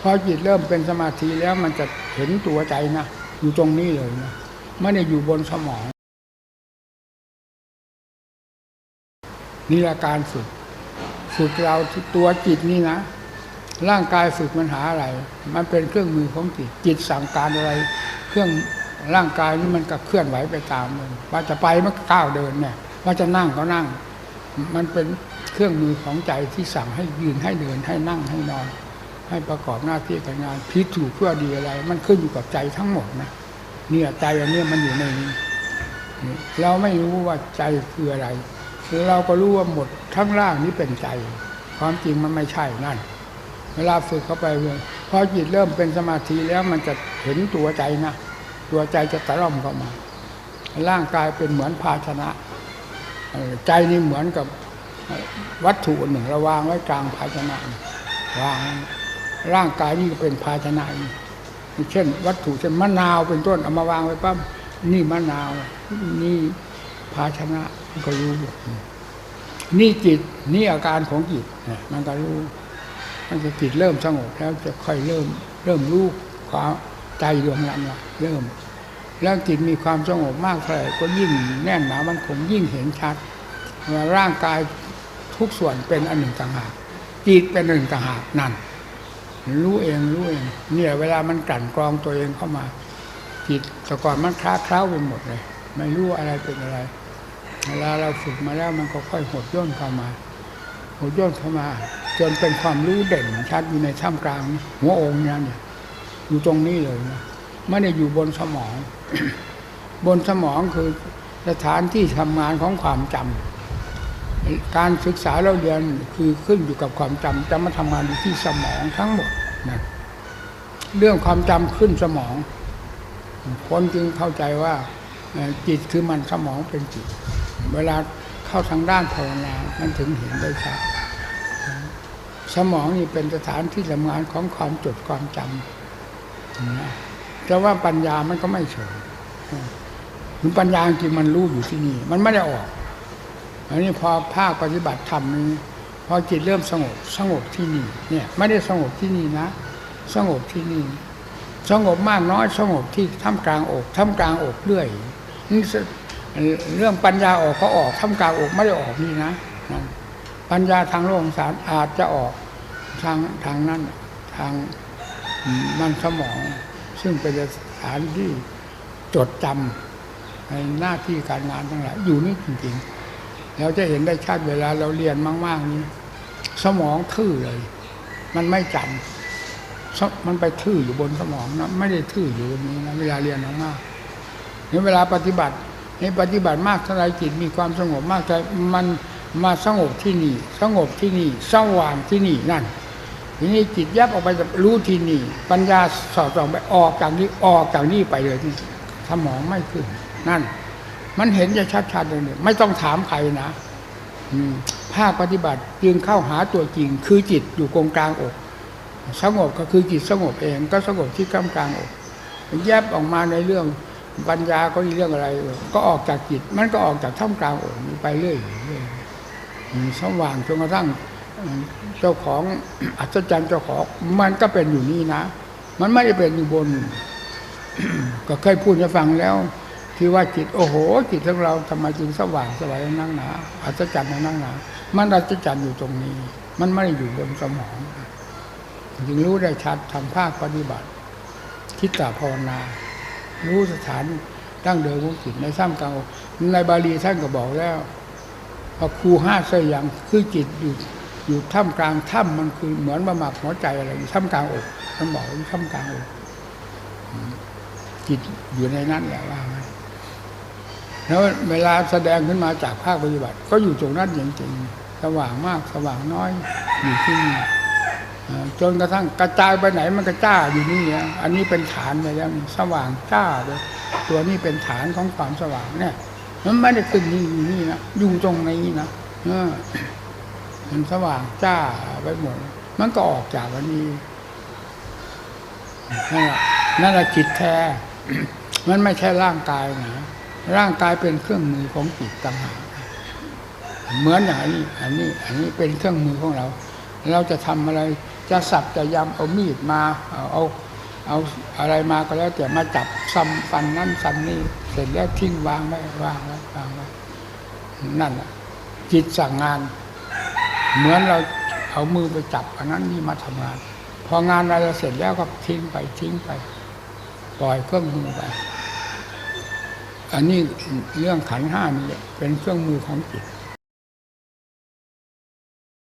พอจิตเริ่มเป็นสมาธิแล้วมันจะเห็นตัวใจนะอยู่ตรงนี้เลยนะไม่ได้อยู่บนสมองนี่ละการฝึกฝึกเราตัวจิตนี่นะ ร่างกายฝึกมันหาอะไร มันเป็นเครื่องมือของจิต จิตสั่งการอะไร เครื่องร่างกายนี่มันก็เคลื่อนไหวไปตามมันว่าจะไปมันก้าวเดินเนี่ย ว่าจะนั่งก็นั่ง มันเป็นเครื่องมือของใจที่สั่งให้ยืนให้เดินให้นั่งให้นอน ให้ประกอบหน้าที่การงานพิถูกเพื่อดีอะไร มันขึ้นอยู่กับใจทั้งหมดนะเนี่ยใจอันนี้มันอยู่ในนี้เราไม่รู้ว่าใจคืออะไร เราก็รู้ว่าหมดทั้งร่างนี้เป็นใจ ความจริงมันไม่ใช่นั่น เวลาฝึกเข้าไปเลยพอจิตเริ่มเป็นสมาธิแล้วมันจะเห็นตัวใจนะตัวใจจะตะล่อมเข้ามา ร่างกายเป็นเหมือนภาชนะ ใจนี่เหมือนกับวัตถุหนึ่งเราวางไว้กลางภาชนะวาง ร่างกายนี่ก็เป็นภาชนะเช่น วัตถุเช่นมะนาวเป็นต้นเอามาวางไว้ปั๊บนี่มะนาว นี่ภาชนะมันก็รู้นี่จิตนี่อาการของจิตเนี่ยมันก็รู้มันจะจิตเริ่มสงบแล้วจะค่อยเริ่ม เริ่มรู้ความใจดวงนั้นว่าเริ่ม แล้วจิตมีความสงบมากเท่าไหร่ก็ยิ่งแน่นหนามันคงยิ่งเห็นชัดว่าร่างกายทุกส่วนเป็นอันหนึ่งต่างหากจิตเป็นอันหนึ่งต่างหากนั่น รู้เองรู้เองเนี่ยเวลามันกลั่นกรองตัวเองเข้ามา จิตแต่ก่อนมันคล้าเคล้าไปหมดเลย ไม่รู้อะไรเป็นอะไร เวลาเราฝึกมาแล้วมันก็ค่อยหดย่นเข้ามาหดย่นเข้ามา จนเป็นความรู้เด่นชัดอยู่ในท่ามกลางหัวองค์เนี่ยเนี่ยอยู่ตรงนี้เลยนะไม่ได้อยู่บนสมอง บนสมองคือสถานที่ทำงานของความจำการศึกษาเราเรียนคือขึ้นอยู่กับความจำจะมาทำงานอยู่ที่สมองทั้งหมด นะเรื่องความจำขึ้นสมอง คนจึงเข้าใจว่าจิตคือมันสมองเป็นจิต เวลาเข้าทางด้านภาวนา มันถึงเห็นได้ชัดสมองนี่เป็นสถานที่ทำงานของความจดความจำนะแต่ว่าปัญญามันก็ไม่เฉยถึงปัญญาจริงมันรู้อยู่ที่นี่ มันไม่ได้ออกอันนี้พอภาคปฏิบัติธรรมนี้ พอจิตเริ่มสงบสงบที่นี่เนี่ยไม่ได้สงบที่นี่นะ สงบที่นี่ สงบมากน้อยสงบที่ท่ามกลางอกท่ามกลางอกเรื่อยนี่เรื่องปัญญาออกก็ออกท่ามกลางอกไม่ได้ออกนี่นะนั่นปัญญาทางโลกสารอาจจะออกทางทางนั้นทางมันสมอง ซึ่งเป็นสถานที่จดจำในหน้าที่การงานทั้งหลายอยู่นี่จริงๆ เราจะเห็นได้ชัดเวลาเราเรียนมากๆนี้ สมองทื่อเลย มันไม่จำสมันไปทื่ออยู่บนสมองนะไม่ได้ทื่ออยู่นนี้นะเวลาเรียนมากๆนี่เวลาปฏิบัตินี่ปฏิบัติมากเท่าไรจิตมีความสงบมากแต่มันมาสงบที่นี่ สงบที่นี่สว่างที่นี่นั่นทีนี้จิตแยบออกไปจากรู้ที่นี่ ปัญญาสอดส่องไปออกจากนี้ออกจากนี้ไปเลยที่สมองไม่ขึ้นนั่น มันเห็นจะชัดๆเลยเนี่ยไม่ต้องถามใครนะอืภาคปฏิบัติจึงเข้าหาตัวจริง คือจิตอยู่ตรงกลางอก สงบก็คือจิตสงบเองก็สงบที่กลางกลางอกแยบออกมาในเรื่องปัญญาก็มีเรื่องอะไร ก็ออกจากจิต มันก็ออกจากท่ามกลางอกไปเรื่อยเรื่อยอืมสว่างจนกระทั่งเจ้าของอัศจรรย์เจ้าของมันก็เป็นอยู่นี่นะ มันไม่ได้เป็นอยู่บน ก็เคยพูดให้ฟังแล้ว ที่ว่าจิตโอ้โห จิตของเราทำไมจึงสว่างสวายนั่งหนาอัศจรรย์นั่งหนามันอัศจรรย์อยู่ตรงนี้ มันไม่ได้อยู่บนสมองจึงรู้ได้ชัดทำภาคปฏิบัติ คิดตาภาวนา รู้สถานตั้งเดิมของจิตในถ้ำกลางในบาลีท่านก็บอกแล้วพอครูห้าเสยยังคือจิตอยู่อยู่ถ้ำกลางถ้ำมันคือเหมือนบะหมักหัวใจอะไรอยู่ถ้ำกลางอกท่านบอกอยู่ถ้ำกลางอกจิตอยู่ในนั้นแหละว่างั้น แล้วเวลาแสดงขึ้นมาจากภาคปฏิบัติ ก็อยู่ตรงนั้นจริงๆสว่างมากสว่างน้อยอยู่ที่นี่จนกระทั่งกระจายไปไหนมันก็จ้าอยู่นี่อันนี้เป็นฐานไปแล้วนี่สว่างจ้าเลยตัวนี้เป็นฐานของความสว่างเนี่ย มันไม่ได้ขึ้นนี่อยู่นี่นะอยู่ตรงนี้นะเออมันสว่างจ้าไปหมดมันก็ออกจากอันนี้นั่นแหละนั่นแหละจิตแท้ มันไม่ใช่ร่างกายนะ ร่างกายเป็นเครื่องมือของจิตต่างหากเหมือนอย่างนี้อันนี้อันนี้เป็นเครื่องมือของเรา เราจะทำอะไรจะสับจะยำเอามีดมาเอาเอาเอาอะไรมาก็แล้วแต่มาจับซ้ำฟันนั่นซ้ำนี่เสร็จแล้วทิ้งวางไว้วางไว้วางไว้นั่นแหละจิตสั่งงาน เหมือนเราเอามือไปจับอันนั้นนี่มาทำงาน พองานอะไรเสร็จแล้วก็ทิ้งไปทิ้งไป ปล่อยเครื่องมือไป อันนี้เรื่องขันห้านี่เป็นเครื่องมือของจิต